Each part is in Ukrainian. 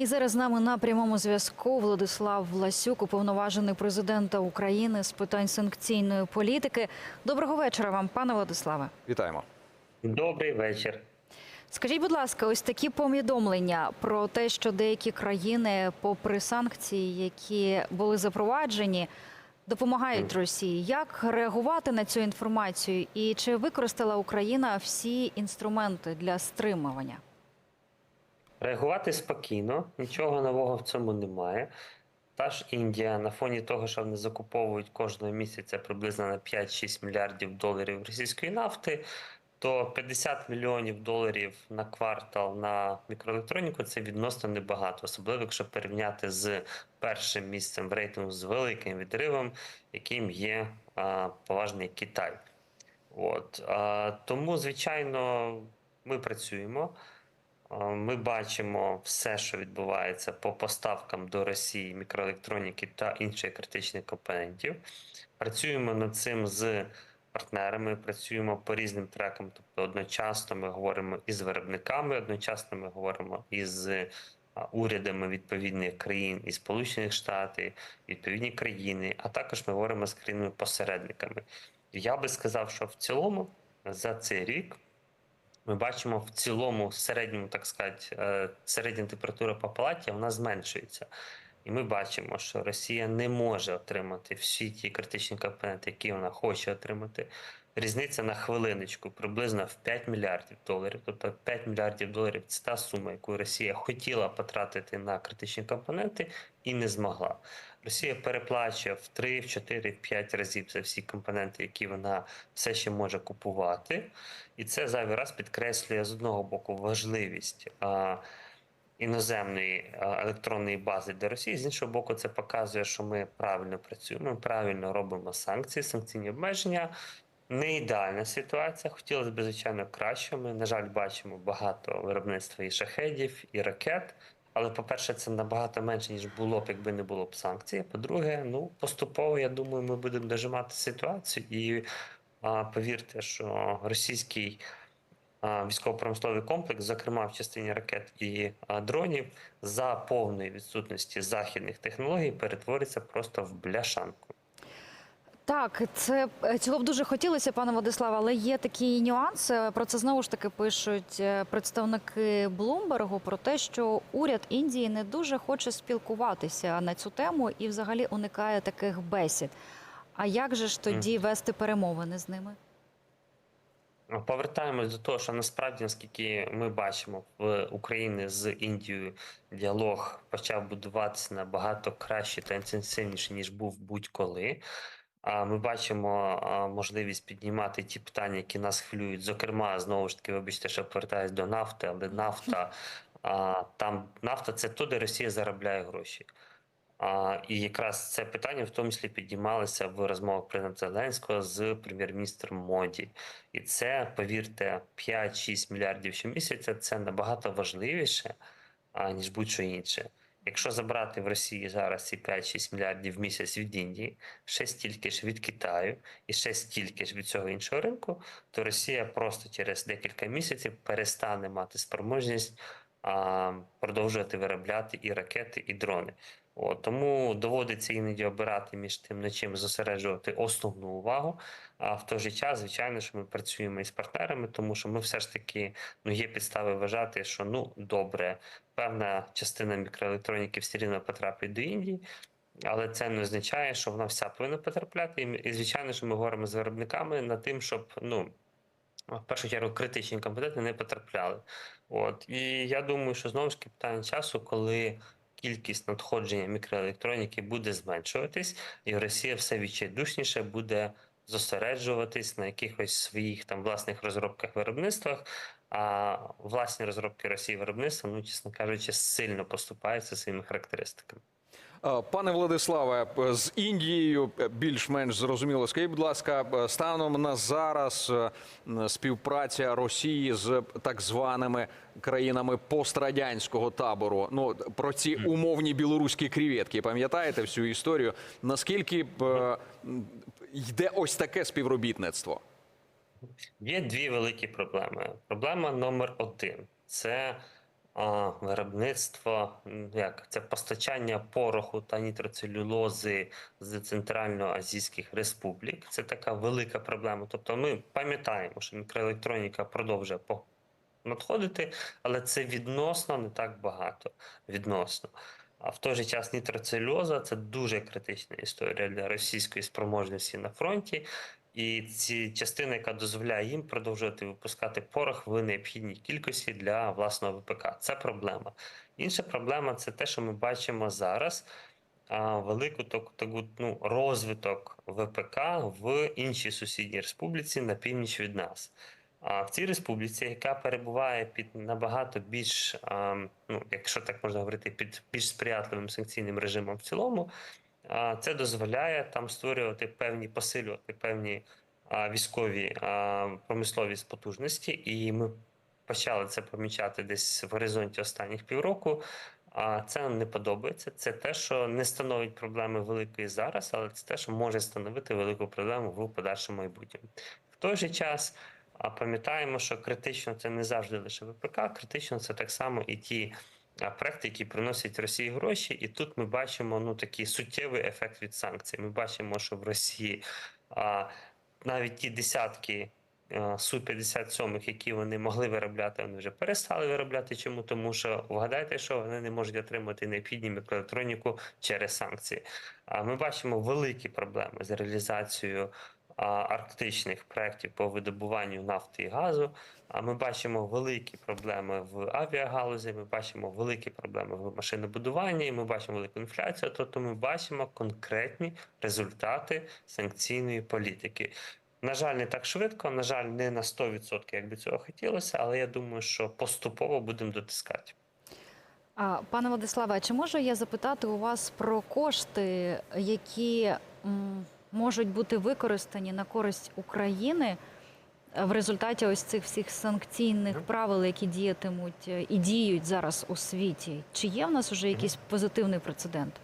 І зараз з нами на прямому зв'язку Владислав Власюк, уповноважений президента України з питань санкційної політики. Доброго вечора вам, пане Владиславе. Вітаємо. Добрий вечір. Скажіть, будь ласка, ось такі повідомлення про те, що деякі країни, попри санкції, які були запроваджені, допомагають Росії. Як реагувати на цю інформацію? І чи використала Україна всі інструменти для стримування? Реагувати спокійно, нічого нового в цьому немає. Та ж Індія на фоні того, що вони закуповують кожного місяця приблизно на 5-6 мільярдів доларів російської нафти, то 50 мільйонів доларів на квартал на мікроелектроніку це відносно небагато, особливо якщо порівняти з першим місцем в рейтингу з великим відривом, яким є а, поважний Китай. От а, тому, звичайно, ми працюємо. Ми бачимо все, що відбувається по поставкам до Росії мікроелектроніки та інших критичних компонентів. Працюємо над цим з партнерами, працюємо по різним трекам. Тобто, одночасно ми говоримо із виробниками, одночасно ми говоримо із урядами відповідних країн і Сполучених Штатів, відповідні країни, а також ми говоримо з країнами-посередниками. Я би сказав, що в цілому за цей рік ми бачимо в цілому середньому, так сказати, е, середня температура по палаті вона зменшується. І ми бачимо, що Росія не може отримати всі ті критичні компоненти, які вона хоче отримати. Різниця на хвилиночку приблизно в 5 мільярдів доларів. Тобто 5 мільярдів доларів це та сума, яку Росія хотіла потратити на критичні компоненти і не змогла. Росія переплачує в 3, в 4, в 5 разів за всі компоненти, які вона все ще може купувати. І це зайвий раз підкреслює з одного боку важливість іноземної електронної бази для Росії. З іншого боку, це показує, що ми правильно працюємо, правильно робимо санкції, санкційні обмеження. Не ідеальна ситуація. Хотілося б, звичайно, краще. Ми, на жаль, бачимо багато виробництва і шахедів, і ракет. Але, по-перше, це набагато менше, ніж було б, якби не було б санкцій. По-друге, ну поступово, я думаю, ми будемо дожимати ситуацію. І а, повірте, що російський військово-промисловий комплекс, зокрема в частині ракет і а, дронів, за повної відсутності західних технологій перетвориться просто в бляшанку. Так, це е, цього б дуже хотілося, пане Владиславе, але є такий нюанс. е, Про це знову ж таки пишуть е, представники Блумбергу про те, що уряд Індії не дуже хоче спілкуватися на цю тему і взагалі уникає таких бесід. А як же ж тоді вести перемовини з ними? Ну, Повертаємось до того, що насправді, наскільки ми бачимо в Україні з Індією, діалог почав будуватися набагато краще та інтенсивніше, ніж був будь-коли. Ми бачимо можливість піднімати ті питання, які нас хвилюють. Зокрема, знову ж таки, вибачте, що повертаюсь до нафти, але нафта там нафта це то, де Росія заробляє гроші. А, і якраз це питання в тому числі піднімалося в розмовах президента Зеленського з прем'єр-міністром Моді. І це, повірте, 5-6 мільярдів щомісяця це набагато важливіше, а, ніж будь-що інше. Якщо забрати в Росії зараз ці 5-6 мільярдів в місяць від Індії, ще стільки ж від Китаю і ще стільки ж від цього іншого ринку, то Росія просто через декілька місяців перестане мати спроможність продовжувати виробляти і ракети, і дрони. От, тому доводиться іноді обирати між тим, на чим зосереджувати основну увагу. А в той же час, звичайно, що ми працюємо із партнерами, тому що ми все ж таки ну є підстави вважати, що ну добре, певна частина мікроелектроніки все рівно потрапить до Індії. Але це не означає, що вона вся повинна потрапляти. І звичайно, що ми говоримо з виробниками над тим, щоб ну в першу чергу критичні компоненти не потрапляли. От і я думаю, що знову ж таки питання часу, коли кількість надходження мікроелектроніки буде зменшуватись, і Росія все відчайдушніше буде зосереджуватись на якихось своїх там власних розробках виробництвах. А власні розробки Росії виробництва, ну чесно кажучи, сильно поступаються своїми характеристиками. Е, Пане Владиславе, е, з Індією е, більш-менш зрозуміло. Скажіть, будь ласка, станом на зараз співпраця Росії з так званими країнами пострадянського табору. Ну про ці умовні білоруські креветки, пам'ятаєте всю історію? Наскільки йде ось таке співробітництво? Є дві великі проблеми. Проблема номер один це виробництво, як це постачання пороху та нітроцелюлози з Центральноазійських республік. Це така велика проблема. Тобто ми пам'ятаємо, що мікроелектроніка продовжує надходити, але це відносно не так багато. Відносно. А в той же час нітроцелюлоза це дуже критична історія для російської спроможності на фронті. І ці частина, яка дозволяє їм продовжувати випускати порох в необхідній кількості для власного ВПК. Це проблема. Інша проблема це те, що ми бачимо зараз. Велику таку, ну, розвиток ВПК в іншій сусідній республіці на північ від нас. А в цій республіці, яка перебуває під набагато більш, ну, якщо так можна говорити, під більш сприятливим санкційним режимом в цілому, це дозволяє там створювати певні посилювати певні військові промислові потужності, і ми почали це помічати десь в горизонті останніх півроку. А це не подобається. Це те, що не становить проблеми великої зараз, але це те, що може становити велику проблему в подальшому майбутньому. В той же час. Пам'ятаємо, що критично це не завжди лише ВПК, критично це так само і ті проекти, приносять Росії гроші. І тут ми бачимо ну такий суттєвий ефект від санкцій. Ми бачимо, що в Росії а, навіть ті десятки су 57 які вони могли виробляти, вони вже перестали виробляти. Чому? Тому що вгадайте, що вони не можуть отримати необхідні мікроелектроніку через санкції. А ми бачимо великі проблеми з реалізацією арктичних проєктів по видобуванню нафти і газу. А ми бачимо великі проблеми в авіагалузі. Ми бачимо великі проблеми в машинобудуванні. Ми бачимо велику інфляцію. Тобто ми бачимо конкретні результати санкційної політики. На жаль, не так швидко, на жаль, не на 100%, як би цього хотілося, але я думаю, що поступово будемо дотискати. А, Пане Владиславе, чи можу я запитати у вас про кошти, які можуть бути використані на користь України е, в результаті ось цих всіх санкційних правил, які діятимуть е, і діють зараз у світі? Чи є в нас вже якийсь позитивний прецедент?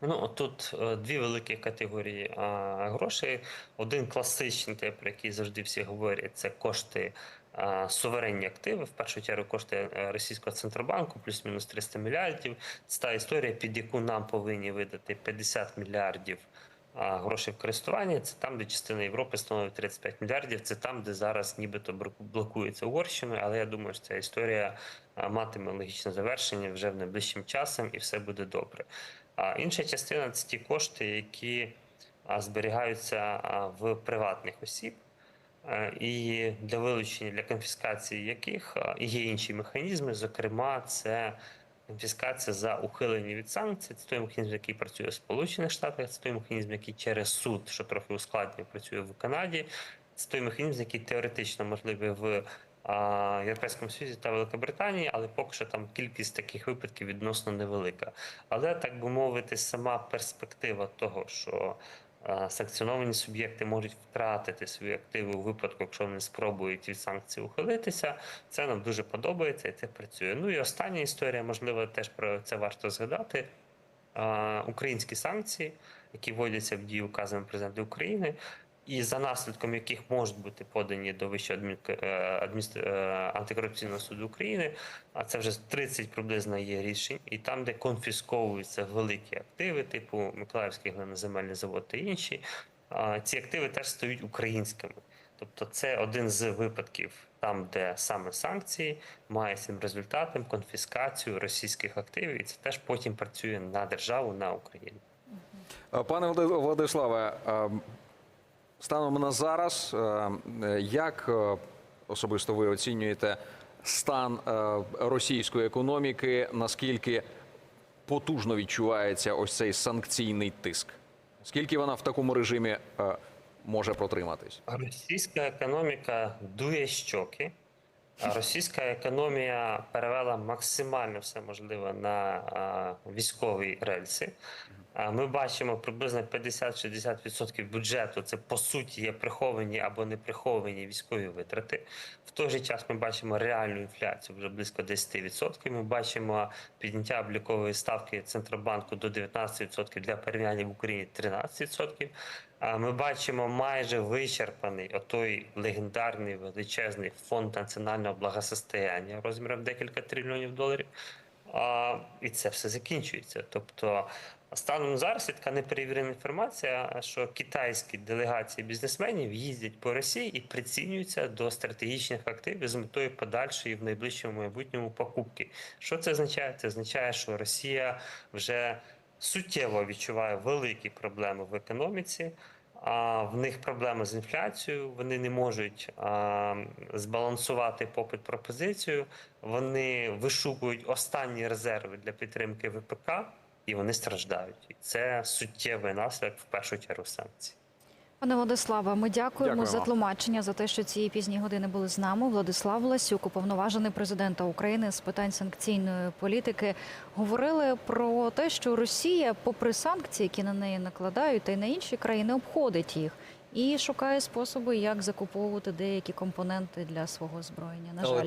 Ну тут е, дві великі категорії а, грошей. Один класичний, той, про який завжди всі говорять, це кошти. Суверенні активи, в першу чергу кошти е, російського центробанку, плюс-мінус 300 мільярдів. Це та історія, під яку нам повинні видати 50 мільярдів грошей в користування. Це там, де частина Європи становить 35 мільярдів. Це там, де зараз нібито блокується Угорщиною. Але я думаю, що ця історія матиме логічне завершення вже в найближчим часом, і все буде добре. А інша частина це ті кошти, які зберігаються в приватних осіб, і для вилучення, для конфіскації яких є інші механізми. Зокрема, це конфіскація за ухилення від санкцій. Це той механізм, який працює в Сполучених Штатах, це той механізм, який через суд, що трохи ускладнює, працює в Канаді. Це той механізм, який теоретично можливий в Європейському Союзі та Великобританії, але поки що там кількість таких випадків відносно невелика. Але так би мовити, сама перспектива того, що санкціоновані суб'єкти можуть втратити свої активи у випадку, якщо вони спробують від санкцій ухилитися, це нам дуже подобається і це працює. Ну і остання історія, можливо, теж про це варто згадати. Українські санкції, які вводяться в дію указом президента України, і за наслідком яких можуть бути подані до Вищого адмін... е, е, антикорупційного суду України. А це вже 30 приблизно є рішень, і там, де конфісковуються великі активи, типу Миколаївський глиноземельний завод та інші, ці активи теж стають українськими. Тобто, це один з випадків там, де саме санкції має цим результатом конфіскацію російських активів, і це теж потім працює на державу, на Україну. Е, Пане Влади- Владиславе, е, станом на зараз, е, як е, особисто ви оцінюєте стан е, російської економіки? Наскільки потужно відчувається ось цей санкційний тиск? Скільки вона в такому режимі може протриматись? Російська економіка дує щоки. Російська економія перевела максимально все можливе на військові рельси. Ми бачимо приблизно 50-60% бюджету. Це по суті є приховані або не приховані військові витрати. В той же час ми бачимо реальну інфляцію вже близько 10%. Ми бачимо підняття облікової ставки Центробанку до 19% для порівняння в Україні 13%. Ми бачимо майже вичерпаний отой легендарний величезний фонд національного благосостояння розміром декілька трильйонів доларів. А, і це все закінчується. Тобто, станом зараз є така неперевірена інформація, що китайські делегації бізнесменів їздять по Росії і прицінюються до стратегічних активів з метою подальшої в найближчому майбутньому покупки. Що це означає? Це означає, що Росія вже суттєво відчуває великі проблеми в економіці. А в них проблеми з інфляцією, вони не можуть а, збалансувати попит пропозицію. Вони вишукують останні резерви для підтримки ВПК, і вони страждають. І це суттєвий наслідок в першу чергу санкцій. Пане Владиславе, ми дякуємо Дякуємо. за тлумачення за те, що ці пізні години були з нами. Владислав Ласюк, уповноважений президента України з питань санкційної політики, говорили про те, що Росія, попри санкції, які на неї накладають, та й на інші країни обходить їх і шукає способи, як закуповувати деякі компоненти для свого озброєння. На жаль.